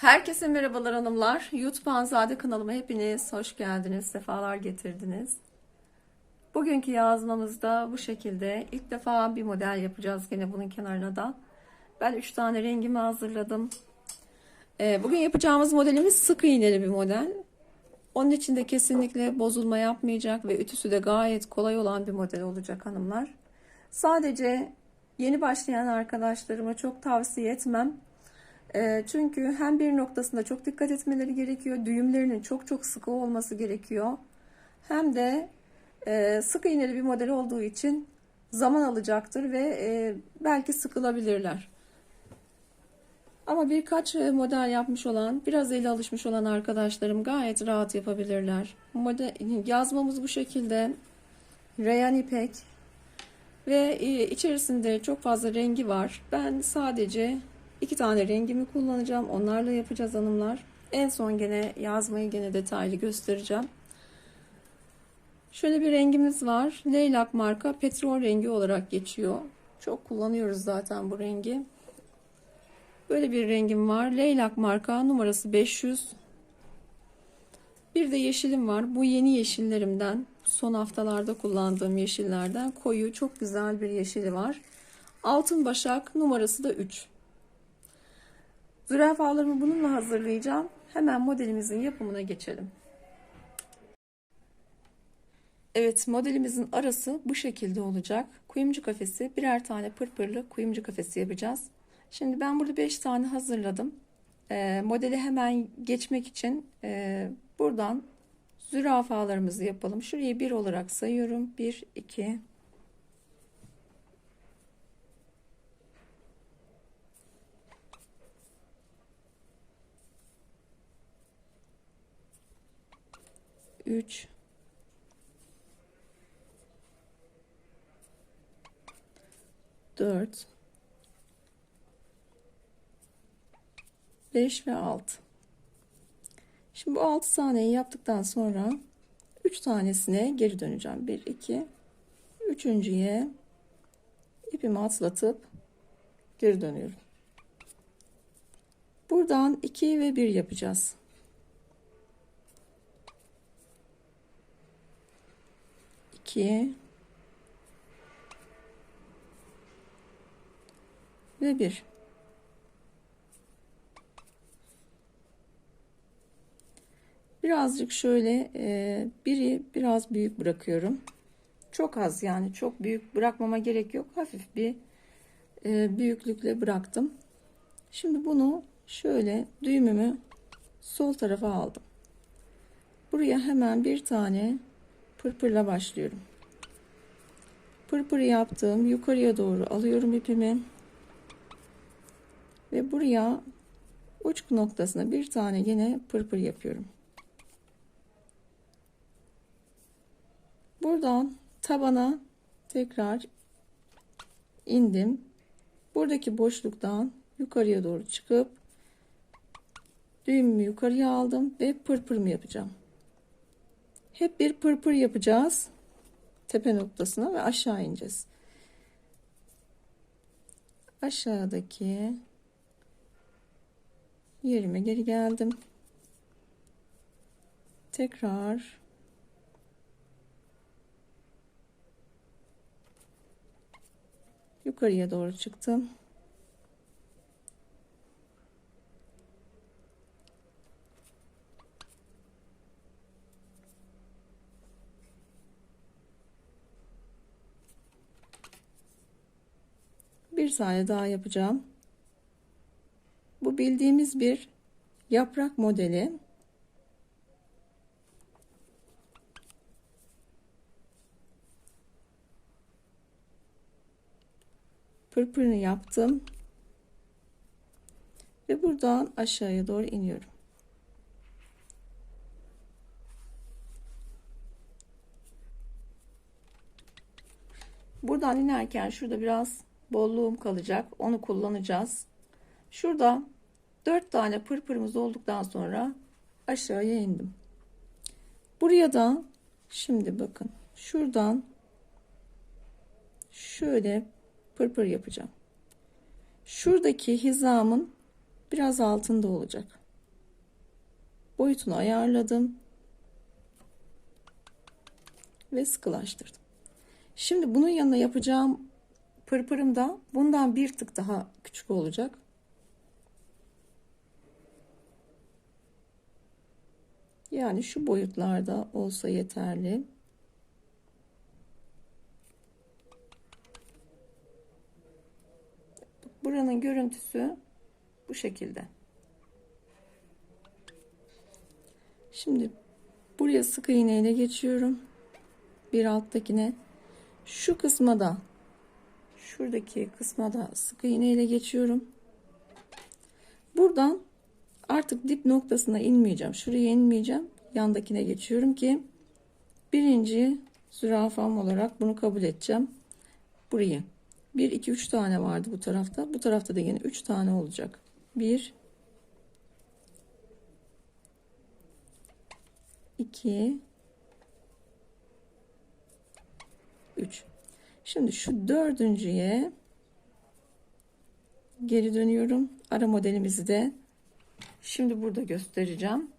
Herkese merhabalar hanımlar. YouTube Anzade kanalıma hepiniz hoş geldiniz, sefalar getirdiniz. Bugünkü yazmamızda bu şekilde ilk defa bir model yapacağız gene bunun kenarına da. Ben 3 tane rengimi hazırladım. Ee, Bugün yapacağımız modelimiz sık iğneli bir model. Onun için de kesinlikle bozulma yapmayacak ve ütüsü de gayet kolay olan bir model olacak hanımlar. Sadece yeni başlayan arkadaşlarıma çok tavsiye etmem. E, çünkü hem bir noktasında çok dikkat etmeleri gerekiyor. Düğümlerinin çok çok sıkı olması gerekiyor. Hem de e, sık iğneli bir model olduğu için zaman alacaktır ve e, belki sıkılabilirler. Ama birkaç e, model yapmış olan, biraz ele alışmış olan arkadaşlarım gayet rahat yapabilirler. Model, yazmamız bu şekilde. Rayan ipek ve içerisinde çok fazla rengi var. Ben sadece iki tane rengimi kullanacağım. Onlarla yapacağız hanımlar. En son gene yazmayı gene detaylı göstereceğim. Şöyle bir rengimiz var. Leylak marka petrol rengi olarak geçiyor. Çok kullanıyoruz zaten bu rengi. Böyle bir rengim var. Leylak marka numarası 500. Bir de yeşilim var. Bu yeni yeşillerimden. Son haftalarda kullandığım yeşillerden. Koyu çok güzel bir yeşili var. Altın başak numarası da 3. Zürafalarımı bununla hazırlayacağım. Hemen modelimizin yapımına geçelim. Evet modelimizin arası bu şekilde olacak. Kuyumcu kafesi birer tane pırpırlı kuyumcu kafesi yapacağız. Şimdi ben burada 5 tane hazırladım. E, modeli hemen geçmek için e, buradan zürafalarımızı yapalım. Şurayı 1 olarak sayıyorum. 1, 2, üç, dört, beş ve altı. Şimdi bu altı sahneyi yaptıktan sonra üç tanesine geri döneceğim. Bir, iki, üçüncüye ipimi atlatıp geri dönüyorum. Buradan 2 ve 1 yapacağız. 2 ve 1 birazcık şöyle e, biri biraz büyük bırakıyorum. Çok az yani çok büyük bırakmama gerek yok. Hafif bir e, büyüklükle bıraktım. Şimdi bunu şöyle düğümümü sol tarafa aldım. Buraya hemen bir tane pırpırla başlıyorum. Pırpır yaptım. Yukarıya doğru alıyorum ipimi. Ve buraya uç noktasına bir tane yine pırpır yapıyorum. Buradan tabana tekrar indim. Buradaki boşluktan yukarıya doğru çıkıp düğümümü yukarıya aldım ve pırpırımı yapacağım. Hep bir pırpır yapacağız. Tepe noktasına ve aşağı ineceğiz. Aşağıdaki yerime geri geldim. Tekrar yukarıya doğru çıktım. bir tane daha yapacağım. Bu bildiğimiz bir yaprak modeli. Pırpırını yaptım. Ve buradan aşağıya doğru iniyorum. Buradan inerken şurada biraz bolluğum kalacak. Onu kullanacağız. Şurada 4 tane pırpırımız olduktan sonra aşağıya indim. Buraya da şimdi bakın şuradan şöyle pırpır yapacağım. Şuradaki hizamın biraz altında olacak. Boyutunu ayarladım. Ve sıkılaştırdım. Şimdi bunun yanına yapacağım pırpırım da bundan bir tık daha küçük olacak. Yani şu boyutlarda olsa yeterli. Buranın görüntüsü bu şekilde. Şimdi buraya sık iğneyle geçiyorum. Bir alttakine. Şu kısma da şuradaki kısma da sık iğneyle geçiyorum. Buradan artık dip noktasına inmeyeceğim. Şuraya inmeyeceğim. Yandakine geçiyorum ki birinci zürafam olarak bunu kabul edeceğim. Burayı 1 2 3 tane vardı bu tarafta. Bu tarafta da yine 3 tane olacak. 1 2 3 Şimdi şu dördüncüye geri dönüyorum. Ara modelimizi de şimdi burada göstereceğim.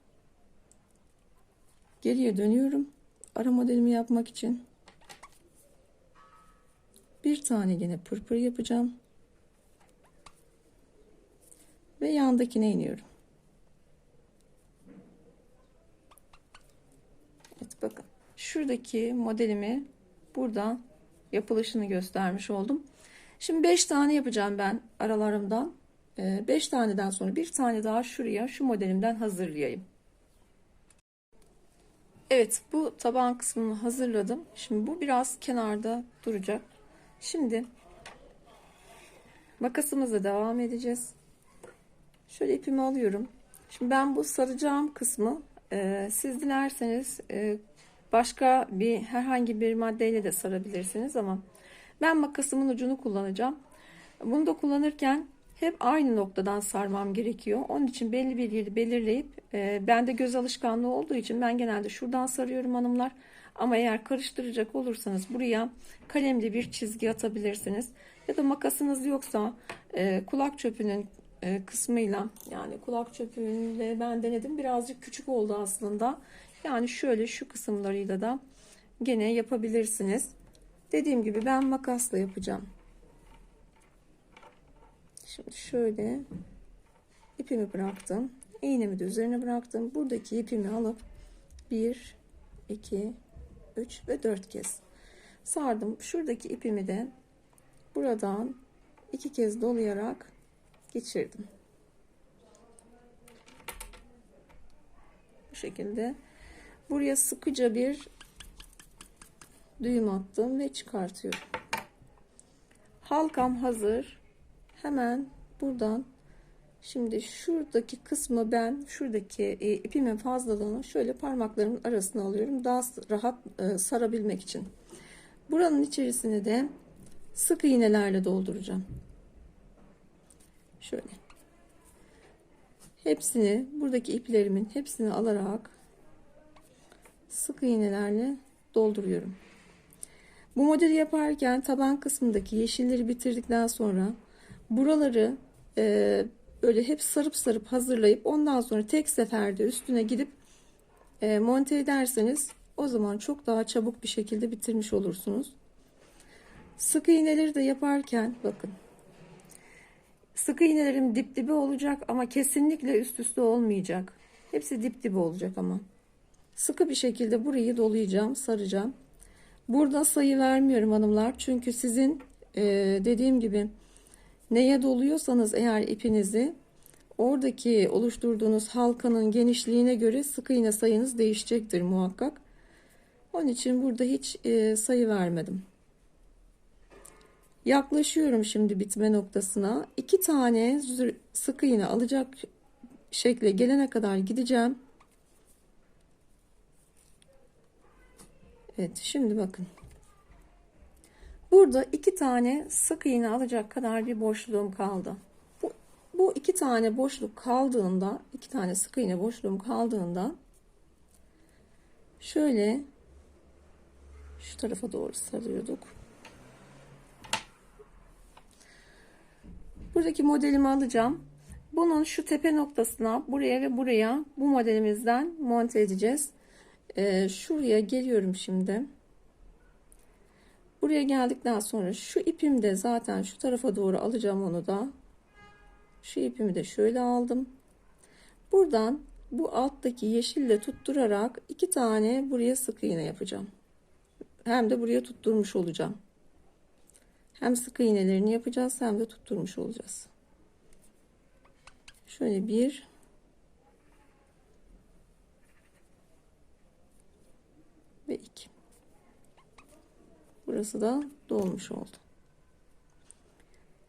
Geriye dönüyorum. Ara modelimi yapmak için bir tane yine pırpır yapacağım. Ve yandakine iniyorum. Evet bakın. Şuradaki modelimi burada yapılışını göstermiş oldum. Şimdi 5 tane yapacağım ben aralarımdan. 5 taneden sonra bir tane daha şuraya şu modelimden hazırlayayım. Evet bu taban kısmını hazırladım. Şimdi bu biraz kenarda duracak. Şimdi makasımızla devam edeceğiz. Şöyle ipimi alıyorum. Şimdi ben bu saracağım kısmı e, siz dilerseniz e, başka bir herhangi bir maddeyle de sarabilirsiniz ama ben makasımın ucunu kullanacağım. Bunu da kullanırken hep aynı noktadan sarmam gerekiyor. Onun için belli bir yeri belirleyip e, bende göz alışkanlığı olduğu için ben genelde şuradan sarıyorum hanımlar. Ama eğer karıştıracak olursanız buraya kalemli bir çizgi atabilirsiniz. Ya da makasınız yoksa e, kulak çöpünün e, kısmıyla yani kulak çöpüyle ben denedim birazcık küçük oldu aslında. Yani şöyle şu kısımlarıyla da gene yapabilirsiniz. Dediğim gibi ben makasla yapacağım. Şimdi şöyle ipimi bıraktım. İğnemi de üzerine bıraktım. Buradaki ipimi alıp 1 2 3 ve 4 kez sardım. Şuradaki ipimi de buradan iki kez dolayarak geçirdim. Bu şekilde buraya sıkıca bir düğüm attım ve çıkartıyorum. Halkam hazır. Hemen buradan şimdi şuradaki kısmı ben şuradaki e, ipimin fazlalığını şöyle parmaklarımın arasına alıyorum. Daha rahat e, sarabilmek için. Buranın içerisine de sık iğnelerle dolduracağım. Şöyle. Hepsini buradaki iplerimin hepsini alarak sık iğnelerle dolduruyorum. Bu modeli yaparken taban kısmındaki yeşilleri bitirdikten sonra buraları e, böyle hep sarıp sarıp hazırlayıp ondan sonra tek seferde üstüne gidip e, monte ederseniz o zaman çok daha çabuk bir şekilde bitirmiş olursunuz. Sık iğneleri de yaparken bakın sık iğnelerim dip dibe olacak ama kesinlikle üst üste olmayacak. Hepsi dip dibe olacak ama. Sıkı bir şekilde burayı dolayacağım, saracağım. Burada sayı vermiyorum hanımlar. Çünkü sizin e, dediğim gibi neye doluyorsanız eğer ipinizi oradaki oluşturduğunuz halkanın genişliğine göre sık iğne sayınız değişecektir muhakkak. Onun için burada hiç e, sayı vermedim. Yaklaşıyorum şimdi bitme noktasına. İki tane sık iğne alacak şekle gelene kadar gideceğim. Evet şimdi bakın. Burada iki tane sık iğne alacak kadar bir boşluğum kaldı. Bu, bu iki tane boşluk kaldığında, iki tane sık iğne boşluğum kaldığında şöyle şu tarafa doğru sarıyorduk. Buradaki modelimi alacağım. Bu bunun şu tepe noktasına buraya ve buraya bu modelimizden monte edeceğiz. Ee, şuraya geliyorum şimdi. Buraya geldikten sonra şu ipimi de zaten şu tarafa doğru alacağım onu da. Şu ipimi de şöyle aldım. Buradan bu alttaki yeşille tutturarak iki tane buraya sık iğne yapacağım. Hem de buraya tutturmuş olacağım. Hem sık iğnelerini yapacağız hem de tutturmuş olacağız. Şöyle bir ve iki. Burası da dolmuş oldu.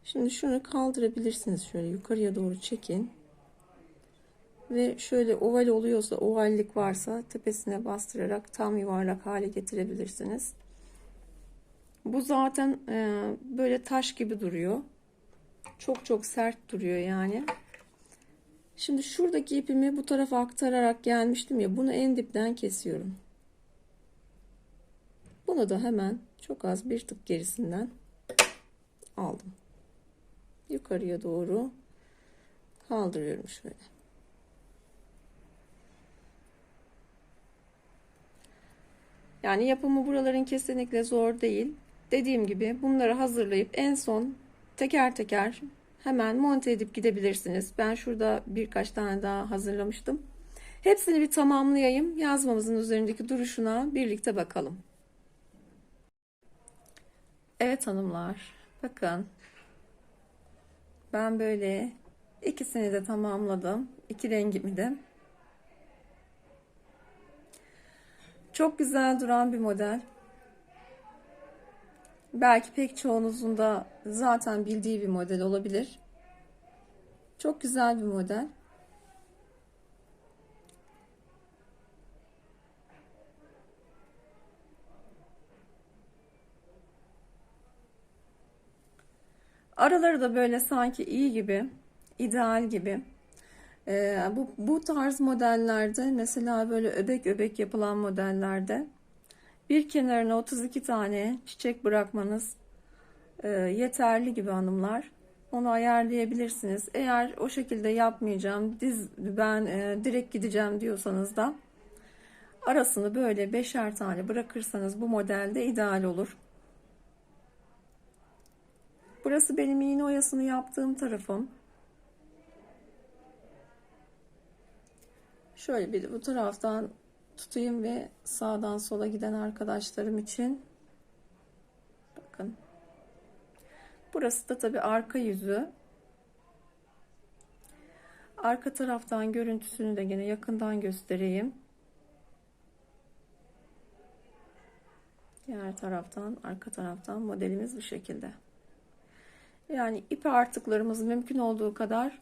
Şimdi şunu kaldırabilirsiniz. Şöyle yukarıya doğru çekin. Ve şöyle oval oluyorsa, ovallik varsa tepesine bastırarak tam yuvarlak hale getirebilirsiniz. Bu zaten e, böyle taş gibi duruyor. Çok çok sert duruyor yani. Şimdi şuradaki ipimi bu tarafa aktararak gelmiştim ya bunu en dipten kesiyorum. Bunu da hemen çok az bir tık gerisinden aldım. Yukarıya doğru kaldırıyorum şöyle. Yani yapımı buraların kesinlikle zor değil. Dediğim gibi bunları hazırlayıp en son teker teker hemen monte edip gidebilirsiniz. Ben şurada birkaç tane daha hazırlamıştım. Hepsini bir tamamlayayım. Yazmamızın üzerindeki duruşuna birlikte bakalım. Evet hanımlar. Bakın. Ben böyle ikisini de tamamladım. İki rengimi de. Çok güzel duran bir model. Belki pek çoğunuzun da zaten bildiği bir model olabilir. Çok güzel bir model. Araları da böyle sanki iyi gibi, ideal gibi. Ee, bu, bu tarz modellerde mesela böyle öbek öbek yapılan modellerde bir kenarına 32 tane çiçek bırakmanız e, yeterli gibi hanımlar. Onu ayarlayabilirsiniz. Eğer o şekilde yapmayacağım, diz ben e, direkt gideceğim diyorsanız da arasını böyle beşer tane bırakırsanız bu modelde ideal olur. Burası benim iğne oyasını yaptığım tarafım. Şöyle bir bu taraftan tutayım ve sağdan sola giden arkadaşlarım için bakın. Burası da tabi arka yüzü. Arka taraftan görüntüsünü de yine yakından göstereyim. Diğer taraftan, arka taraftan modelimiz bu şekilde. Yani ip artıklarımız mümkün olduğu kadar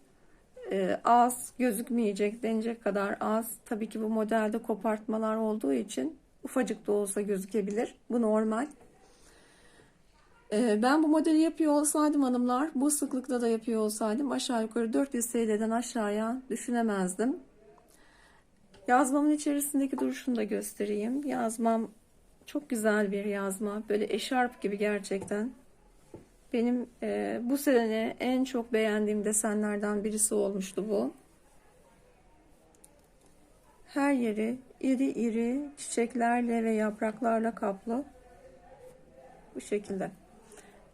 e, az gözükmeyecek denecek kadar az. Tabii ki bu modelde kopartmalar olduğu için ufacık da olsa gözükebilir. Bu normal. E, ben bu modeli yapıyor olsaydım hanımlar bu sıklıkta da yapıyor olsaydım aşağı yukarı 400 TL'den aşağıya düşünemezdim. Yazmamın içerisindeki duruşunu da göstereyim. Yazmam çok güzel bir yazma. Böyle eşarp gibi gerçekten. Benim e, bu sene en çok beğendiğim desenlerden birisi olmuştu bu. Her yeri iri iri çiçeklerle ve yapraklarla kaplı. Bu şekilde.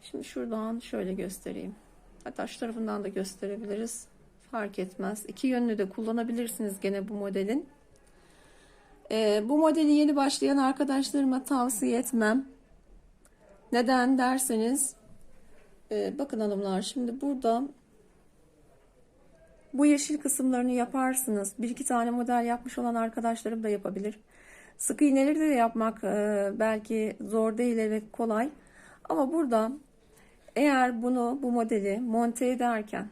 Şimdi şuradan şöyle göstereyim. Hatta şu tarafından da gösterebiliriz. Fark etmez. İki yönlü de kullanabilirsiniz gene bu modelin. Ee, bu modeli yeni başlayan arkadaşlarıma tavsiye etmem. Neden derseniz ee, bakın hanımlar şimdi burada bu yeşil kısımlarını yaparsınız. Bir iki tane model yapmış olan arkadaşlarım da yapabilir. Sık iğneleri de yapmak e, belki zor değil ve kolay. Ama burada eğer bunu bu modeli monte ederken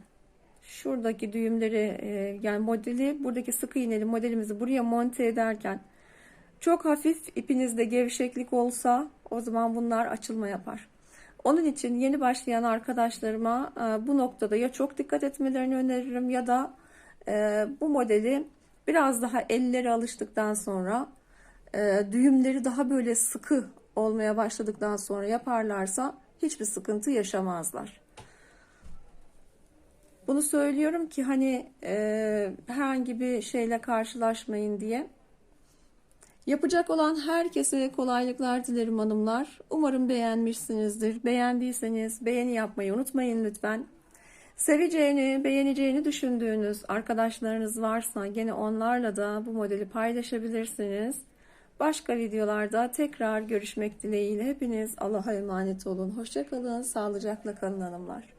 şuradaki düğümleri e, yani modeli buradaki sık iğneli modelimizi buraya monte ederken çok hafif ipinizde gevşeklik olsa o zaman bunlar açılma yapar. Onun için yeni başlayan arkadaşlarıma e, bu noktada ya çok dikkat etmelerini öneririm ya da e, bu modeli biraz daha elleri alıştıktan sonra e, düğümleri daha böyle sıkı olmaya başladıktan sonra yaparlarsa hiçbir sıkıntı yaşamazlar. Bunu söylüyorum ki hani e, herhangi bir şeyle karşılaşmayın diye. Yapacak olan herkese kolaylıklar dilerim hanımlar. Umarım beğenmişsinizdir. Beğendiyseniz beğeni yapmayı unutmayın lütfen. Seveceğini, beğeneceğini düşündüğünüz arkadaşlarınız varsa gene onlarla da bu modeli paylaşabilirsiniz. Başka videolarda tekrar görüşmek dileğiyle hepiniz Allah'a emanet olun. Hoşçakalın, sağlıcakla kalın hanımlar.